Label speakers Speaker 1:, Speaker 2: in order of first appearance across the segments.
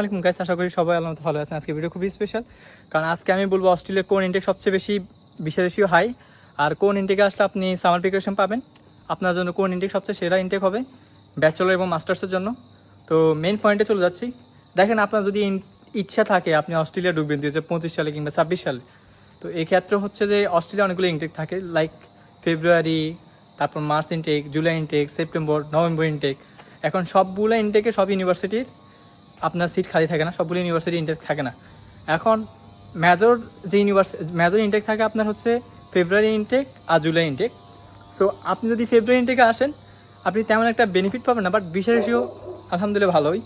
Speaker 1: আলাইকুম গাইস আশা করি সবাই আল্লাহ ভালো আছেন। আজকে ভিডিও খুবই স্পেশাল কারণ আজকে আমি বলব অস্ট্রেলিয়ার কোন ইনটেক সবচেয়ে বেশি রেশিও হাই আর কোন ইনটেকে আসলে আপনি সামার প্রিপারেশন পাবেন। আপনার জন্য কোন ইনটেক সবচেয়ে সেরা ইনটেক হবে। ব্যাচেলর এবং মাস্টার্সের জন্য। তো মেন পয়েন্টে চলে যাচ্ছি। দেখেন আপনার যদি ইচ্ছা থাকে, আপনি অস্ট্রেলিয়া ঢুকবেন দুই হাজার পঁচিশ সালে কিংবা ছাব্বিশ সালে। তো এই ক্ষেত্রে হচ্ছে যে অস্ট্রেলিয়া অনেকগুলো ইনটেক থাকে। লাইক ফেব্রুয়ারি তারপর March intake July intake September November intake এখন সবগুলো ইনটেকে সব ইউনিভার্সিটির আপনার সিট খালি থাকে না, সবগুলো ইউনিভার্সিটি ইনটেক থাকে না। এখন মেজর যে ইউনিভার্সিটি মেজর ইনটেক থাকে আপনার হচ্ছে ফেব্রুয়ারি ইনটেক আর জুলাই ইনটেক সো আপনি যদি ফেব্রুয়ারি ইনটেকে আসেন, আপনি তেমন একটা বেনিফিট পাবেন না বাট বিশেষ রেশিও আলহামদুলিল্লাহ ভালোই।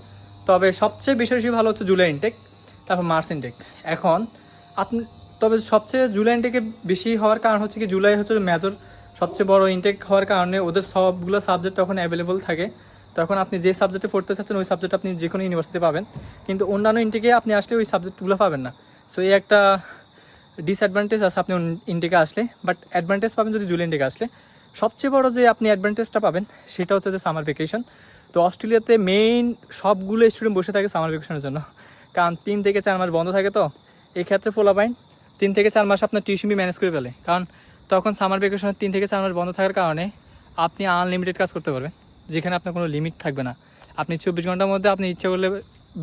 Speaker 1: তবে সবচেয়ে বিশেষ ভালো হচ্ছে জুলাই ইনটেক তারপর মার্চ ইনটেক এখন আপনি তবে সবচেয়ে জুলাই ইনটেকে বেশি হওয়ার কারণ হচ্ছে কি জুলাই হচ্ছে মেজর সবচেয়ে বড় ইনটেক হওয়ার কারণে ওদের সবগুলো সাবজেক্ট তখন অ্যাভেলেবল থাকে। তখন আপনি যে সাবজেক্টে পড়তে চাচ্ছেন, ওই সাবজেক্ট আপনি যে কোনো ইউনিভার্সিটি পাবেন। কিন্তু অন্যান্য ইনটেকে আপনি আসলে ওই সাবজেক্টগুলো পাবেন না। সো এই একটা ডিসঅ্যাডভান্টেজ আছে আপনি ইনটেকে আসলে। বাট অ্যাডভান্টেজ পাবেন যদি জুলাই ইনটেকে আসলে। সবচেয়ে বড় যে আপনি অ্যাডভান্টেজটা পাবেন, সেটা হচ্ছে যে সামার ভেকেশন তো অস্ট্রেলিয়াতে মেইন সবগুলো স্টুডেন্ট বসে থাকে সামার ভেকেশনের জন্য। কারণ তিন থেকে চার মাস বন্ধ থাকে তো। এই ক্ষেত্রে পোলাপাইন তিন থেকে চার মাস আপনার টিউশন বি ম্যানেজ করে ফেলে। কারণ তখন সামার ভেকেশনের তিন থেকে চার মাস বন্ধ থাকার কারণে আপনি আনলিমিটেড কাজ করতে পারবেন। যেখানে আপনার কোনো লিমিট থাকবে না। আপনি চব্বিশ ঘণ্টার মধ্যে আপনি ইচ্ছে করলে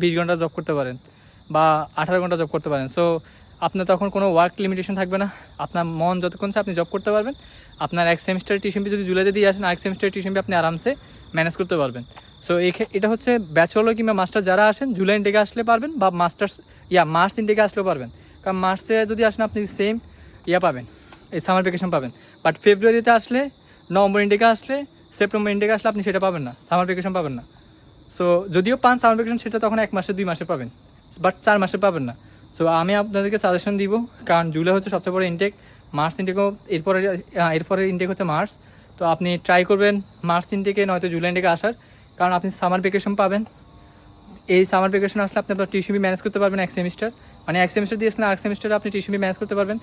Speaker 1: বিশ ঘণ্টা জব করতে পারেন বা আঠারো ঘণ্টা জব করতে পারেন। সো আপনার তখন কোনো ওয়ার্ক লিমিটেশন থাকবে না। আপনার মন যতক্ষণ আপনি জব করতে পারবেন। আপনার এক সেমিস্টার টিউশন যদি জুলাইতে দিয়ে আসেন এক সেমিস্টার টিউশন আপনি আরামসে ম্যানেজ করতে পারবেন। সো এটা হচ্ছে ব্যাচেলর কিংবা মাস্টার যারা আসেন, জুলাই ইনটেকে আসলে পারবেন বা মাস্টার্স ইয়া মার্চ ইনটেকে আসলেও পারবেন। কারণ মার্চে যদি আসেন, আপনি সেম ইয়া পাবেন, এই সামার ভ্যাকেশন পাবেন। বাট ফেব্রুয়ারিতে আসলে নভেম্বর ইন্ডিকে আসলে সেপ্টেম্বর ইন্ডিকে আসলে আপনি সেটা পাবেন না সামার ভ্যাকেশন পাবেন না। সো যদিও পান সামার ভ্যাকেশন সেটা তখন এক মাসে, দুই মাসে পাবেন বাট চার মাসে পাবেন না। সো আমি আপনাদেরকে সাজেশন দিব, কারণ জুলাই হচ্ছে সবচেয়ে বড় ইনটেক মার্চ ইনটেকও এরপরে এরপরে ইনটেক হচ্ছে মার্চ তো আপনি ট্রাই করবেন মার্চ ইনটেকে নয়তো জুলাই ইনটেকে আসার, কারণ আপনি সামার ভ্যাকেশন পাবেন। এই সামার ভ্যাকেশন আসলে আপনি আপনার টিউশন ম্যানেজ করতে পারবেন এক সেমিস্টার মানে এক সেমিস্টার দিয়েছিলেন এক সেমিস্টারে আপনি টিউশন ম্যানেজ করতে পারবেন।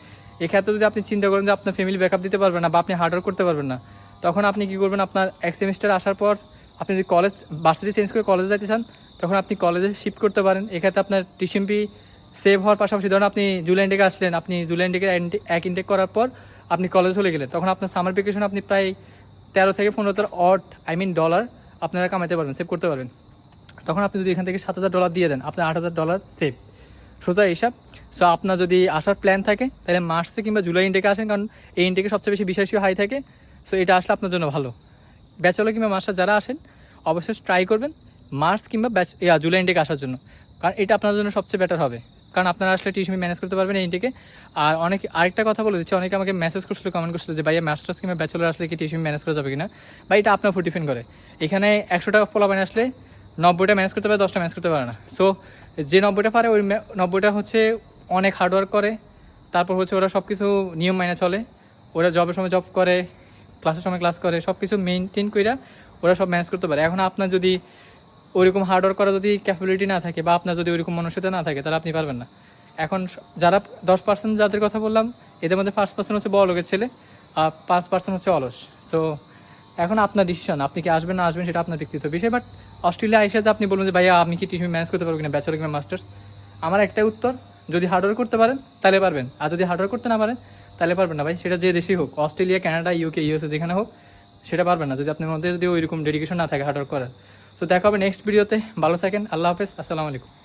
Speaker 1: এক্ষেত্রে যদি আপনি চিন্তা করেন যে আপনার ফ্যামিলি ব্যাকআপ দিতে পারবেন না বা আপনি হার্ডওয়ার্ক করতে পারবেন না তখন আপনি কি করবেন? আপনার এক সেমিস্টার আসার পর আপনি যদি কলেজ ভার্সিটি চেঞ্জ করে কলেজে যাইতে চান, তখন আপনি কলেজে শিফট করতে পারেন। এক্ষেত্রে আপনার টিউশন ফি সেভ হওয়ার পাশাপাশি ধরুন আপনি জুলাই আসলেন, আপনি জুলাই এক ইন্টেক করার পর আপনি কলেজ চলে গেলেন। তখন আপনার সামার ভ্যাকেশন আপনি প্রায় তেরো থেকে পনেরো অট আই মিন ডলার আপনারা কামাইতে পারবেন সেভ করতে পারবেন। তখন আপনি যদি এখান থেকে সাত হাজার ডলার দিয়ে দেন, আপনার আট হাজার ডলার সেভ সোজা হিসাব। সো আপনার যদি আসার প্ল্যান থাকে, তাহলে মার্চে কিংবা জুলাই ইনটেকে আসেন, কারণ এই ইনটেকে সবচেয়ে বেশি বিশ্বাসীয় হাই থাকে। সো এটা আসলে আপনার জন্য ভালো। ব্যাচেলর কিংবা মাস্টার যারা আসেন, অবশ্যই ট্রাই করবেন মার্চ কিংবা ব্যাচ জুলাই ইনটেকে আসার জন্য। কারণ এটা আপনার জন্য সবচেয়ে বেটার হবে। কারণ আপনারা আসলে টিউশন ম্যানেজ করতে পারবেন এই ইনটেকে আর অনেক, আরেকটা কথা বলে দিচ্ছি, অনেকে আমাকে মেসেজ করছিল কমেন্ট করছিল যে, ভাইয়া মাস্টার্স কিংবা ব্যাচেলর আসলে কি টিউশন ম্যানেজ করা যাবে কিনা? বা এটা আপনার উপর ডিপেন্ড করে। এখানে একশো টাকা ফলাবান আসলে, নব্বইটা ম্যানেজ করতে পারে, দশটা ম্যানেজ করতে পারে না। সো যে নব্বইটা পারে, ওই নব্বইটা হচ্ছে অনেক হার্ডওয়ার্ক করে। তারপর হচ্ছে ওরা সব কিছু নিয়ম মাইনে চলে। ওরা জবের সময় জব করে। ক্লাসের সময় ক্লাস করে সব কিছু মেনটেন করে ওরা সব ম্যানেজ করতে পারে। এখন আপনার যদি ওইরকম হার্ডওয়ার্ক করা যদি ক্যাপাবিলিটি না থাকে বা আপনার যদি ওইরকম মনুষ্যতা না থাকে, তাহলে আপনি পারবেন না। এখন যারা দশ পার্সেন্ট যাদের কথা বললাম, এদের মধ্যে পাঁচ পার্সেন্ট হচ্ছে বড় লোকের ছেলে আর পাঁচ পার্সেন্ট হচ্ছে অলস। সো এখন আপনার ডিসিশন আপনি কি আসবেন না আসবেন সেটা আপনার ব্যক্তিগত বিষয়। বাট অস্ট্রেলিয়া এসে যে আপনি বলুন যে, ভাইয়া, আপনি কি টিউশন ম্যানেজ করতে পারবেন কিনা? ব্যাচেলর কিংবা মাস্টার্স আমার একটাই উত্তর, যদি হার্ডওয়ার্ক করতে পারেন, তাহলে পারবেন। আর যদি হার্ডওয়ার্ক করতে না পারেন তাহলে পারবেন না ভাই, সেটা যে দেশেই হোক, অস্ট্রেলিয়া, কানাডা ইউকে ইউএসএ যেখানে হোক, সেটা পারবেন না। যদি আপনার মধ্যে যদি ওইরকম ডেডিকেশন না থাকে হার্ডওয়ার্ক করার। তো দেখা হবে নেক্সট ভিডিওতে ভালো থাকেন, আল্লাহ হাফেজ, আসসালামু আলাইকুম।